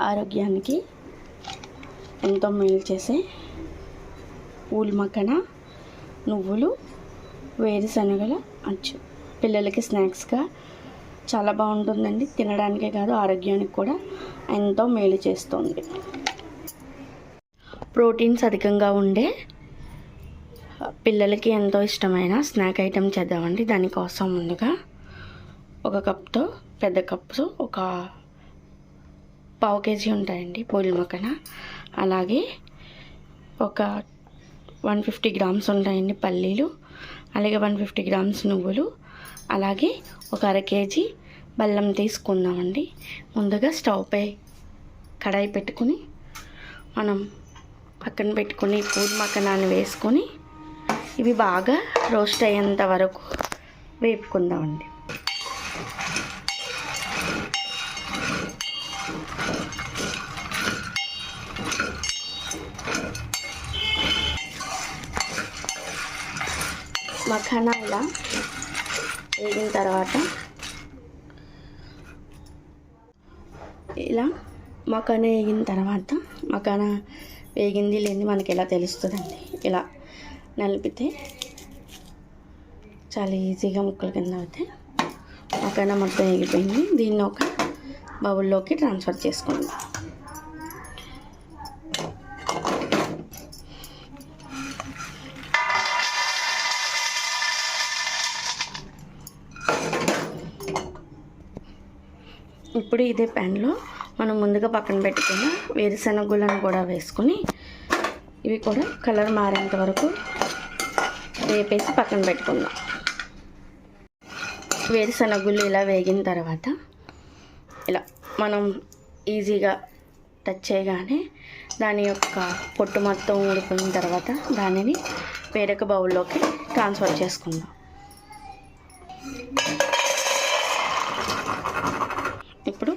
ఆరోగ్యానికి ఎంతో మేలు చేసే ఊల్ మక్కన నువ్వులు వేరుశనగల అచ్చు. పిల్లలకి స్నాక్స్గా చాలా బాగుంటుందండి. తినడానికే కాదు ఆరోగ్యానికి కూడా ఎంతో మేలు చేస్తుంది. ప్రోటీన్స్ అధికంగా ఉండే పిల్లలకి ఎంతో ఇష్టమైన స్నాక్ ఐటెం చేద్దామండి. దానికోసం ముందుగా ఒక కప్తో పెద్ద కప్తో ఒక పావు కేజీ ఉంటాయండి పూల మొక్కన అలాగే ఒక వన్ ఫిఫ్టీ గ్రామ్స్ ఉంటాయండి పల్లీలు. అలాగే వన్ ఫిఫ్టీ గ్రామ్స్ నువ్వులు. అలాగే ఒక అర కేజీ బెల్లం తీసుకుందామండి. ముందుగా స్టవ్పై కడాయి పెట్టుకుని మనం పక్కన పెట్టుకుని పూల మక్కనాన్ని వేసుకొని ఇవి బాగా రోస్ట్ అయ్యేంత వరకు వేపుకుందామండి. మఖానా ఇలా వేగిన తర్వాత ఇలా మఖానా వేగిన తర్వాత మఖానా వేగింది లేని మనకి ఎలా తెలుస్తుందండి? ఇలా నలిపితే చాలా ఈజీగా ముక్కల కింద అవుతాయి. మఖానా మొత్తం వేగిపోయింది. దీన్ని ఒక బౌల్లోకి ట్రాన్స్ఫర్ చేసుకుందాం. ఇప్పుడు ఇదే ప్యాన్లో మనం ముందుగా పక్కన పెట్టుకున్న వేరుశనగులను కూడా వేసుకొని ఇవి కూడా కలర్ మారేంత వరకు వేపేసి పక్కన పెట్టుకుందాం. వేరుశనగుళ్ళు ఇలా వేగిన తర్వాత ఇలా మనం ఈజీగా టచ్ చేయగానే దాని యొక్క పొట్టు మొత్తం ఊడిపోయిన తర్వాత దానిని వేరొక బౌల్లోకి ట్రాన్స్ఫర్ చేసుకుందాం ఇప్పుడు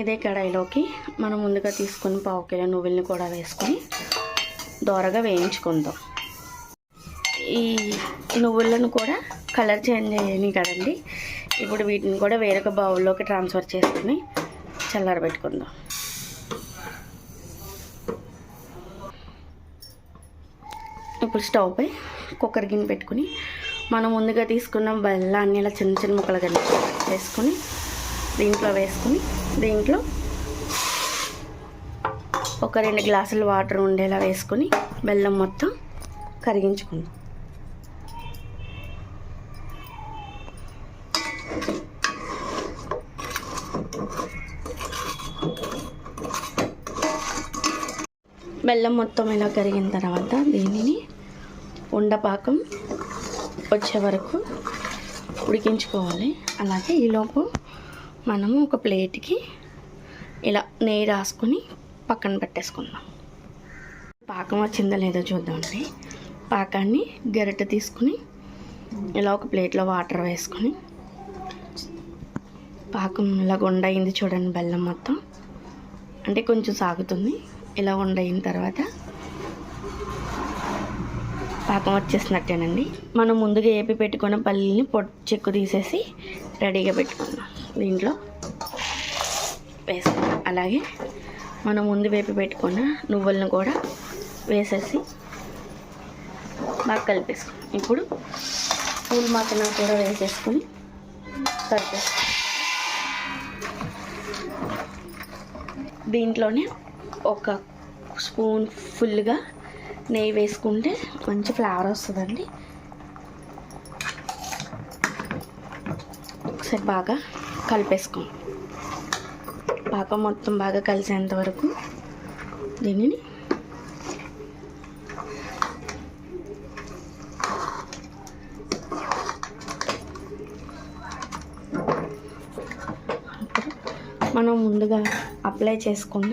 ఇదే కడాయిలోకి మనం ముందుగా తీసుకుని పావు కిలో నువ్వుల్ని కూడా వేసుకొని దోరగా వేయించుకుందాం. ఈ నువ్వులను కూడా కలర్ చేంజ్ అయ్యాయి కదండి. ఇప్పుడు వీటిని కూడా వేరొక బౌల్లోకి ట్రాన్స్ఫర్ చేసుకుని చల్లారబెట్టుకుందాం. ఇప్పుడు స్టవ్ పై కుక్కర్ గిన్నె పెట్టుకుని మనం ముందుగా తీసుకున్న బెల్లాన్ని ఇలా చిన్న చిన్న ముక్కలు కింద వేసుకొని దీంట్లో వేసుకుని దీంట్లో ఒక రెండు గ్లాసులు వాటర్ ఉండేలా వేసుకొని బెల్లం మొత్తం కరిగించుకుందాం. బెల్లం మొత్తం ఇలా కరిగిన తర్వాత దీనిని ఉండపాకం వచ్చే వరకు ఉడికించుకోవాలి. అలాగే ఈలోపు మనము ఒక ప్లేట్కి ఇలా నెయ్యి రాసుకొని పక్కన పెట్టేసుకుందాం. పాకం వచ్చిందో లేదో చూద్దామండి పాకాన్ని గరిటె తీసుకుని ఇలా ఒక ప్లేట్లో వాటర్ వేసుకొని పాకం ఇలా గుండయింది చూడండి బెల్లం మొత్తం. అంటే కొంచెం సాగుతుంది. ఇలా ఉండయిన తర్వాత పాకం వచ్చేసినట్టేనండి. మనం ముందుగా ఏపి పెట్టుకున్న పల్లీని పొట్టు చెక్కు తీసేసి రెడీగా పెట్టుకుందాం. దీంట్లో వేసుకుందాం అలాగే మనం ముందు వేపి పెట్టుకున్న నువ్వులను కూడా వేసేసి బాగా కలిపేసుకుందాం ఇప్పుడు పూలు మాత్రం కూడా వేసేసుకుని కలిపేసుకుందాం దీంట్లోనే ఒక స్పూన్ ఫుల్గా నెయ్యి వేసుకుంటే మంచి ఫ్లేవర్ వస్తుందండి. ఒకసారి బాగా కలిపేసుకోం. పాకం మొత్తం బాగా కలిసేంత వరకు దీనిని మనం ముందుగా అప్లై చేసుకున్న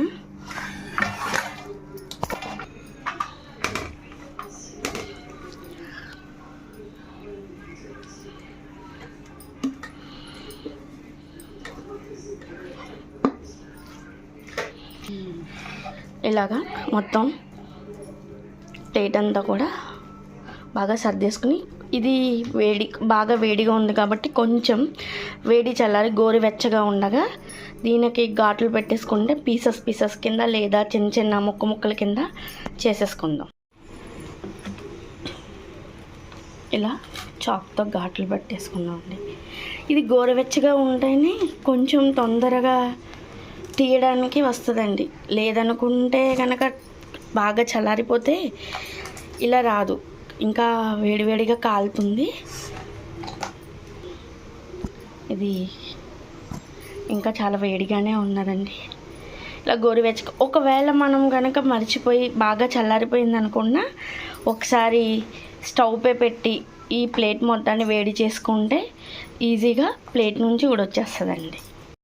ఇలాగా మొత్తం ప్లేట్ అంతా కూడా బాగా సర్దేసుకుని ఇది వేడి బాగా వేడిగా ఉంది కాబట్టి కొంచెం వేడి చల్లారి గోరువెచ్చగా ఉండగా దీనికి ఘాట్లు పెట్టేసుకుంటే పీసెస్ పీసెస్ కింద లేదా చిన్న చిన్న ముక్క ముక్కల కింద చేసేసుకుందాం. ఇలా చాక్తో ఘాట్లు పెట్టేసుకుందాం అండి ఇది గోరువెచ్చగా ఉంటేనే కొంచెం తొందరగా తీయడానికి వస్తుందండి. లేదనుకుంటే కనుక బాగా చల్లారిపోతే ఇలా రాదు. ఇంకా వేడివేడిగా కాలుతుంది. ఇది ఇంకా చాలా వేడిగానే ఉన్నదండి. ఇలా గోరువెచ్చ ఒకవేళ మనం కనుక మర్చిపోయి బాగా చల్లారిపోయింది అనుకున్నా ఒకసారి స్టవ్పై పెట్టి ఈ ప్లేట్ మొత్తాన్ని వేడి చేసుకుంటే ఈజీగా ప్లేట్ నుంచి కూడా వచ్చేస్తుందండి